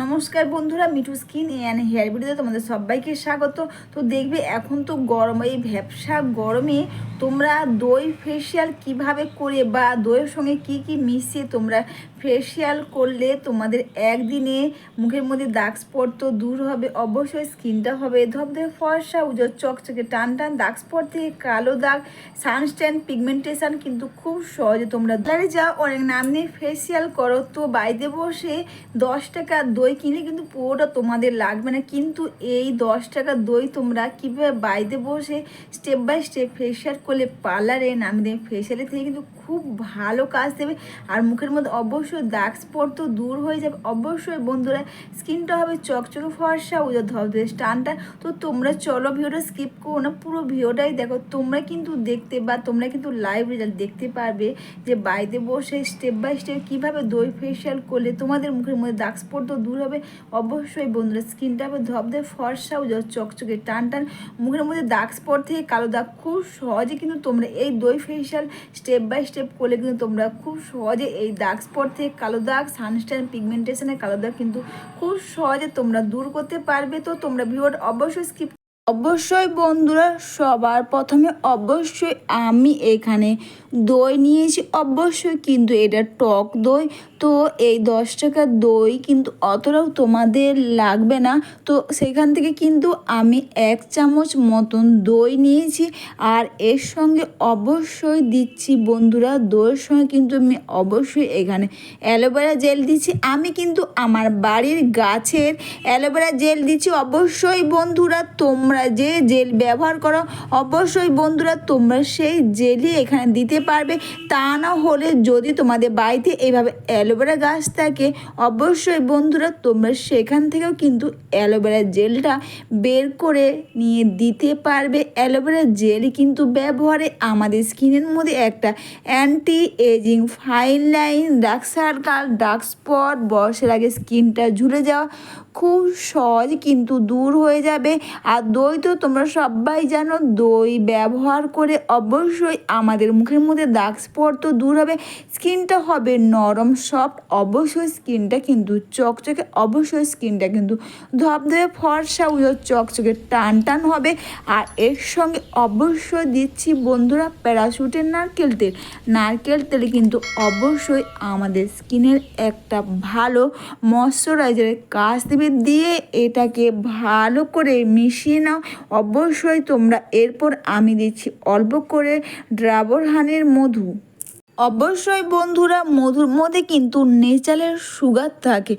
নমস্কার বন্ধুরা, Mithu skin and hair বিউটিতে তোমাদের সবাইকে স্বাগত। তো দেখবে এখন তো গরম, এই ভ্যাবসা গরমে তোমরা দই ফেসিয়াল কীভাবে করে বা দইয়ের সঙ্গে কি কি মিশিয়ে তোমরা ফেসিয়াল করলে তোমাদের একদিনে মুখের মধ্যে দাগ স্পট তো দূর হবে, অবশ্যই স্কিনটা হবে। ধবধবে ফর্সা উজোর চকচকে, টান টান, দাগ স্পট থেকে কালো দাগ সানস্ট্যান্ড পিগমেন্টেশন কিন্তু খুব সহজে তোমরা যাও। অনেক নাম নিয়ে ফেসিয়াল করো। তো বাইরে বসে দশ টাকা দই কিনলে কিন্তু পুরোটা তোমাদের লাগবে না। কিন্তু এই দশ টাকা দই তোমরা কীভাবে বাড়িতে বসে স্টেপ বাই স্টেপ ফেসিয়াল করলে পার্লারে নাম দিয়ে ফেসিয়ালের থেকে কিন্তু খুব ভালো কাজ দেবে। আর মুখের মধ্যে অবশ্যই দাগ স্পট তো দূর হয়ে যাবে। অবশ্যই বন্ধুরা, স্কিনটা হবে চকচকে ফর্সা ওদের ধবধবে স্টানটা। তো তোমরা চলো ভিডিওটা স্কিপ করো না, পুরো ভিডিওটাই দেখো। তোমরা কিন্তু দেখতে বা তোমরা কিন্তু লাইভ রেজাল্ট দেখতে পারবে যে বাইরে বসে স্টেপ বাই স্টেপ কীভাবে দই ফেসিয়াল করলে তোমাদের মুখের মধ্যে দাগ স্পট তো দূর হবে। অবশ্যই বন্ধুরা, স্কিনটা হবে ধবধবে ফর্সা ওদের চকচকে টান টান। মুখের মধ্যে দাগ স্পট থেকে কালো দাগ খুব সহজে কিন্তু তোমরা এই দই ফেসিয়াল স্টেপ বাই স্টেপ করলে কিন্তু তোমরা খুব সহজে এই দাগ স্পট থেকে কালো দাগ সানস্টাইন পিগমেন্টেশনের কালো দাগ কিন্তু খুব সহজে তোমরা দূর করতে পারবে। তো তোমরা ভিডিওটা অবশ্যই স্কিপ অবশ্যই বন্ধুরা, সবার প্রথমে অবশ্যই আমি এখানে দই নিয়েছি, অবশ্যই কিন্তু এটা টক দই। তো এই দশ টাকার দই কিন্তু অতটাও তোমাদের লাগবে না। তো সেখান থেকে কিন্তু আমি এক চামচ মতন দই নিয়েছি। আর এর সঙ্গে অবশ্যই দিচ্ছি বন্ধুরা, দইয়ের সঙ্গে কিন্তু আমি অবশ্যই এখানে অ্যালোভেরা জেল দিচ্ছি। আমি কিন্তু আমার বাড়ির গাছের অ্যালোভেরা জেল দিচ্ছি। অবশ্যই বন্ধুরা, তোমরা যে জেল ব্যবহার করো, অবশ্যই বন্ধুরা, তোমরা সেই জেলই এখানে দিতে পারবে। তা না হলে যদি তোমাদের বাড়িতে এইভাবে অ্যালোভেরা গাছ থাকে, অবশ্যই বন্ধুরা তোমরা সেখান থেকেও কিন্তু অ্যালোভেরা জেলটা বের করে নিয়ে দিতে পারবে। অ্যালোভেরা জেল কিন্তু ব্যবহারে আমাদের স্কিনের মধ্যে একটা anti ageing fine line dark circle dark spot বয়সের আগে স্কিনটা ঝুলে যাওয়া খুব সহজ কিন্তু দূর হয়ে যাবে। আর দই তো তোমরা সবাই জানো, দই ব্যবহার করে অবশ্যই আমাদের মুখের মধ্যে দাগ স্পট তো দূর হবে। স্কিনটা হবে নরম সফট অবশ্যই স্কিনটা কিন্তু চকচকে, অবশ্যই স্কিনটা কিন্তু ধবধবে, ফর্সা উজোর চকচকে, টান টান হবে। আর এর সঙ্গে অবশ্যই দিচ্ছি বন্ধুরা প্যারাশুটের নারকেল তেল। নারকেল তেলে কিন্তু অবশ্যই আমাদের স্কিনের একটা ভালো ময়শ্চারাইজারের কাজ দেবে। দিয়ে এটাকে ভালো করে মিশিয়ে নাও। অবশ্যই তোমরা এরপর আমি দিচ্ছি অল্প করে ড্রাবর হানের মধু। অবশ্যই বন্ধুরা, মধুর মধ্যে কিন্তু নেচারের সুগার থাকে,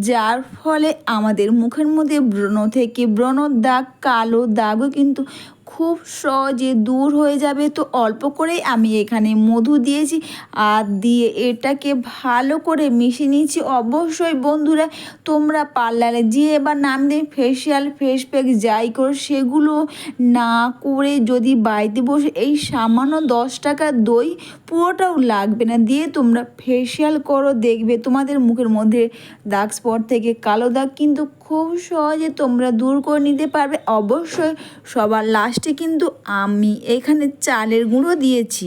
যার ফলে আমাদের মুখের মধ্যে ব্রণ থেকে ব্রণ দাগ, কালো দাগও কিন্তু খুব সহজে দূর হয়ে যাবে। তো অল্প করেই আমি এখানে মধু দিয়েছি আর দিয়ে এটাকে ভালো করে মিশিয়ে নিয়েছি। অবশ্যই বন্ধুরা, তোমরা পার্লারে যেয়ে বা নাম দিয়ে ফেসিয়াল ফেস প্যাক যাই করো, সেগুলো না করে যদি বাড়িতে বসে এই সামান্য দশ টাকা দই পুরোটাও লাগবে না। দিয়ে তোমরা ফেসিয়াল করো, দেখবে তোমাদের মুখের মধ্যে দাগ স্পট থেকে কালো দাগ কিন্তু খুব সহজে তোমরা দূর করে নিতে পারবে। অবশ্যই সবার লাস্টে কিন্তু আমি এখানে চালের গুঁড়ো দিয়েছি।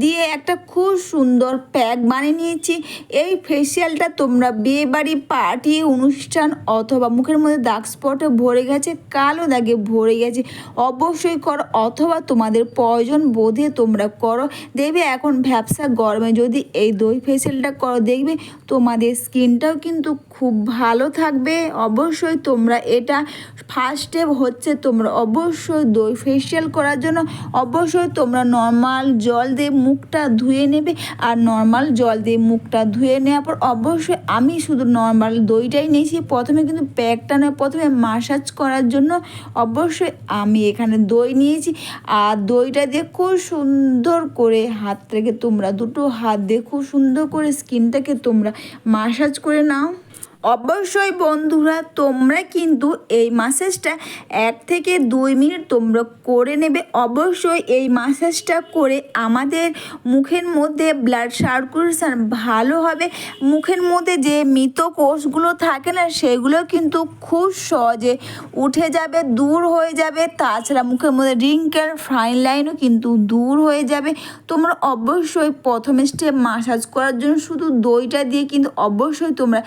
দিয়ে একটা খুব সুন্দর প্যাক বানিয়ে নিয়েছি। এই ফেসিয়ালটা তোমরা বিয়ে বাড়ি পার্টি অনুষ্ঠান অথবা মুখের মধ্যে দাগ স্পটে ভরে গেছে, কালো দাগে ভরে গেছে, অবশ্যই করো অথবা তোমাদের প্রয়োজন বোধে তোমরা করো। দেখবে এখন ভ্যাবসা গরমে যদি এই দই ফেসিয়ালটা করো, দেখবে তোমাদের স্কিনটাও কিন্তু খুব ভালো থাকবে। অবশ্যই তোমরা এটা ফার্স্ট স্টেপ হচ্ছে তোমরা অবশ্যই দই ফেসিয়াল করার জন্য অবশ্যই তোমরা নর্মাল জল দিয়ে মুখটা ধুয়ে নেবে আর নর্মাল জল দিয়ে মুখটা ধুয়ে নেওয়ার পর অবশ্যই আমি শুধু নর্মাল দইটাই নিয়েছি। প্রথমে কিন্তু প্যাকটা নয়, প্রথমে মাসাজ করার জন্য অবশ্যই আমি এখানে দই নিয়েছি। আর দইটা দিয়ে খুব সুন্দর করে হাত থেকে তোমরা দুটো হাত দিয়ে খুব সুন্দর করে স্কিনটাকে তোমরা মাসাজ করে নাও। অবশ্যই বন্ধুরা, তোমরা কিন্তু এই মাসাজটা এক থেকে দুই মিনিট তোমরা করে নেবে। অবশ্যই এই মাসাজটা করে আমাদের মুখের মধ্যে ব্লাড সার্কুলেশন ভালো হবে। মুখের মধ্যে যে মৃত কোষগুলো থাকে না, সেগুলো কিন্তু খুব সহজে উঠে যাবে, দূর হয়ে যাবে। তাছাড়া মুখের মধ্যে রিঙ্কেল ফাইন লাইনও কিন্তু দূর হয়ে যাবে। তোমরা অবশ্যই প্রথমে স্টেপ মাসাজ করার জন্য শুধু দইটা দিয়ে কিন্তু অবশ্যই তোমরা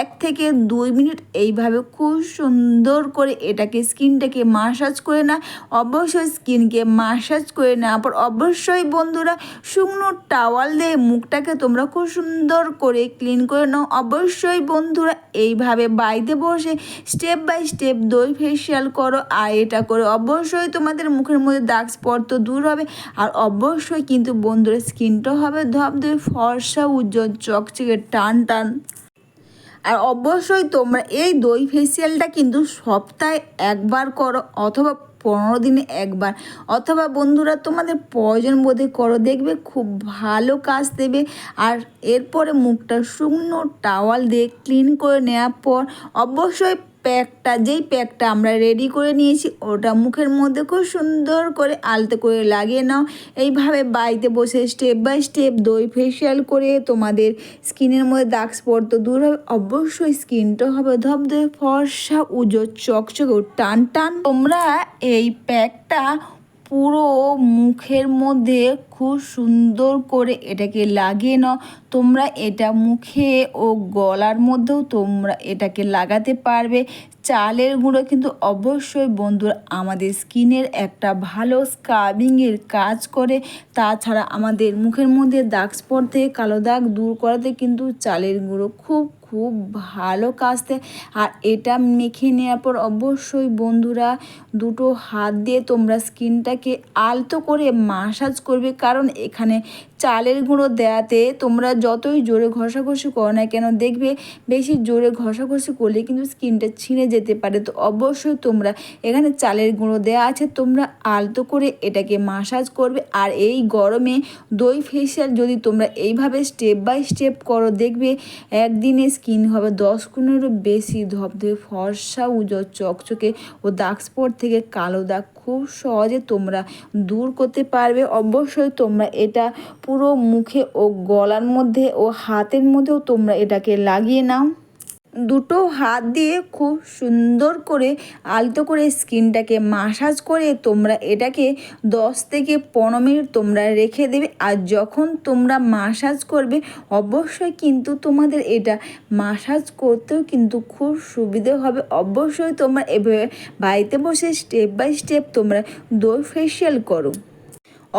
এক থেকে দুই মিনিট এইভাবে খুব সুন্দর করে এটাকে স্কিনটাকে মাসাজ করে না অবশ্যই স্কিনকে মাসাজ করে নেওয়ার পর অবশ্যই বন্ধুরা শুকনো টাওয়াল দিয়ে মুখটাকে তোমরা খুব সুন্দর করে ক্লিন করে নাও। অবশ্যই বন্ধুরা এইভাবে বাড়িতে বসে স্টেপ বাই স্টেপ দই ফেসিয়াল করো আর এটা করে। অবশ্যই তোমাদের মুখের মধ্যে দাগ স্পট তো দূর হবে। আর অবশ্যই কিন্তু বন্ধুরা স্কিনটাও হবে ধপ ধবধবে, ফর্সা, উজ্জ্বল, চকচকে, টান টান। আর অবশ্যই তোমরা এই দই ফেসিয়ালটা কিন্তু সপ্তাহে একবার করো অথবা পনেরো দিনে একবার। অথবা বন্ধুরা, তোমাদের প্রয়োজন বোধে করো, দেখবে খুব ভালো কাজ দেবে। আর এরপরে মুখটা শুকনো টাওয়াল দিয়ে ক্লিন করে নেওয়ার পর অবশ্যই প্যাকটা, যেই প্যাকটা আমরা রেডি করে নিয়েছি, ওটা মুখের মধ্যে খুব সুন্দর করে আলতো করে লাগিয়ে নাও। এইভাবে বাড়িতে বসে স্টেপ বাই স্টেপ দই ফেসিয়াল করে তোমাদের স্কিনের মধ্যে দাগ স্পট তো দূর হবে। অবশ্যই স্কিনটা হবে ধবধবে, ফর্সা, উজো, চকচকে টান টান। তোমরা এই প্যাকটা পুরো মুখের মধ্যে খুব সুন্দর করে এটাকে লাগিয়ে নাও। তোমরা এটা মুখে ও গলার মধ্যেও তোমরা এটাকে লাগাতে পারবে। চালের গুঁড়ো কিন্তু অবশ্যই বন্ধুরা আমাদের স্কিনের একটা ভালো স্কাবিংয়ের কাজ করে। তাছাড়া আমাদের মুখের মধ্যে দাগ থেকে কালো দাগ দূর করাতে কিন্তু চালের গুঁড়ো খুব খুব ভালো কাজ আর এটা মেখে নেওয়ার পর অবশ্যই বন্ধুরা দুটো হাত দিয়ে তোমরা স্কিনটাকে আলতো করে মাসাজ করবে। কারণ এখানে চালের গুঁড়ো দেওয়াতে তোমরা যতই জোরে ঘষাঘষি করো না কেন, দেখবে বেশি জোরে ঘষাঘষি করলে কিন্তু স্কিনটা ছিঁড়ে যেতে পারে। তো অবশ্যই তোমরা এখানে চালের গুঁড়ো দেওয়া আছে, তোমরা আলতো করে এটাকে মাসাজ করবে। আর এই গরমে দই ফেসিয়াল যদি তোমরা এইভাবে স্টেপ বাই স্টেপ করো, দেখবে একদিনে স্কিন হবে দশ গুণেরও বেশি। ধবধবে ফর্সা উজো চকচকে ও দাগ স্পট থেকে কালো দাগ খুব সহজে তোমরা দূর করতে পারবে। অবশ্যই তোমরা এটা পুরো মুখে ও গলার মধ্যে ও হাতের মধ্যেও তোমরা এটাকে লাগিয়ে নাও। দুটো হাত দিয়ে খুব সুন্দর করে আলতো করে স্কিনটাকে মাসাজ করে তোমরা এটাকে দশ থেকে পনেরো মিনিট তোমরা রেখে দেবে। আর যখন তোমরা মাসাজ করবে, অবশ্যই কিন্তু তোমাদের এটা মাসাজ করতেও কিন্তু খুব সুবিধে হবে। অবশ্যই তোমরা এভাবে বাড়িতে বসে স্টেপ বাই স্টেপ তোমরা দই ফেসিয়াল করো।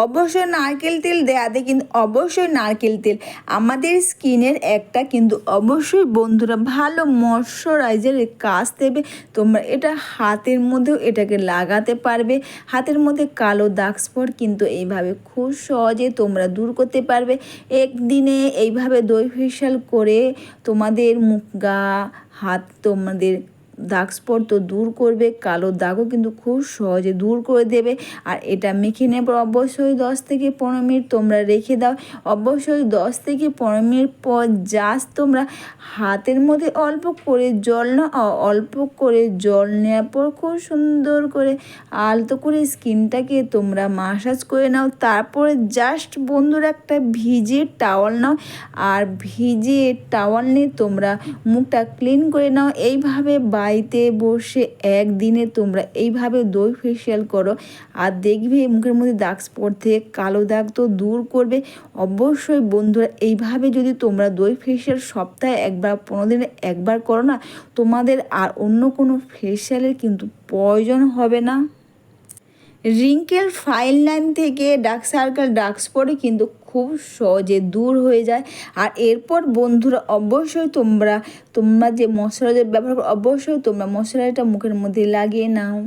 অবশ্যই নারকেল তেল দেওয়াতে কিন্তু অবশ্যই নারকেল তেল। আমাদের স্কিনের একটা কিন্তু অবশ্যই বন্ধুরা ভালো ময়শ্চারাইজারের কাজ দেবে। তোমরা এটা হাতের মধ্যেও এটাকে লাগাতে পারবে। হাতের মধ্যে কালো দাগ স্পট কিন্তু এইভাবে খুব সহজে তোমরা দূর করতে পারবে। একদিনে এইভাবে দই ফেশিয়াল করে তোমাদের মুখ গা, হাত তোমাদের দাগ স্পট তো দূর করবে, কালো দাগও কিন্তু খুব সহজে দূর করে দেবে। আর এটা মেখে নেবার অবশ্যই দশ থেকে পনেরো মিনিট তোমরা রেখে দাও। অবশ্যই দশ থেকে পনেরো মিনিট পর জাস্ট তোমরা হাতের মধ্যে অল্প করে জল না অল্প করে জল নেওয়ার পর খুব সুন্দর করে আলতো করে স্কিনটাকে তোমরা মাসাজ করে নাও। তারপরে জাস্ট বন্ধুরা একটা ভিজে টাওয়াল নাও। আর ভিজে টাওয়াল নিয়ে তোমরা মুখটা ক্লিন করে নাও। এইভাবে বাড়িতে বসে একদিনে তোমরা এইভাবে দই ফেসিয়াল করো আর দেখবে মুখের মধ্যে দাগ স্পট থেকে কালো দাগ তো দূর করবে। অবশ্যই বন্ধুরা, এইভাবে যদি তোমরা দই ফেসিয়াল সপ্তাহে একবার, পনেরো দিনে একবার করো না, তোমাদের আর অন্য কোনো ফেসিয়ালের কিন্তু প্রয়োজন হবে না। রিঙ্কেল ফাইল লাইন থেকে ডার্ক সার্কেল ডার্ক স্পটে কিন্তু খুব সহজে দূর হয়ে যায়। আর এরপর বন্ধুরা, অবশ্যই তোমরা তোমরা যে মশলাদের ব্যবহার করো, অবশ্যই তোমরা মশলাটা মুখের মধ্যে লাগিয়ে নাও।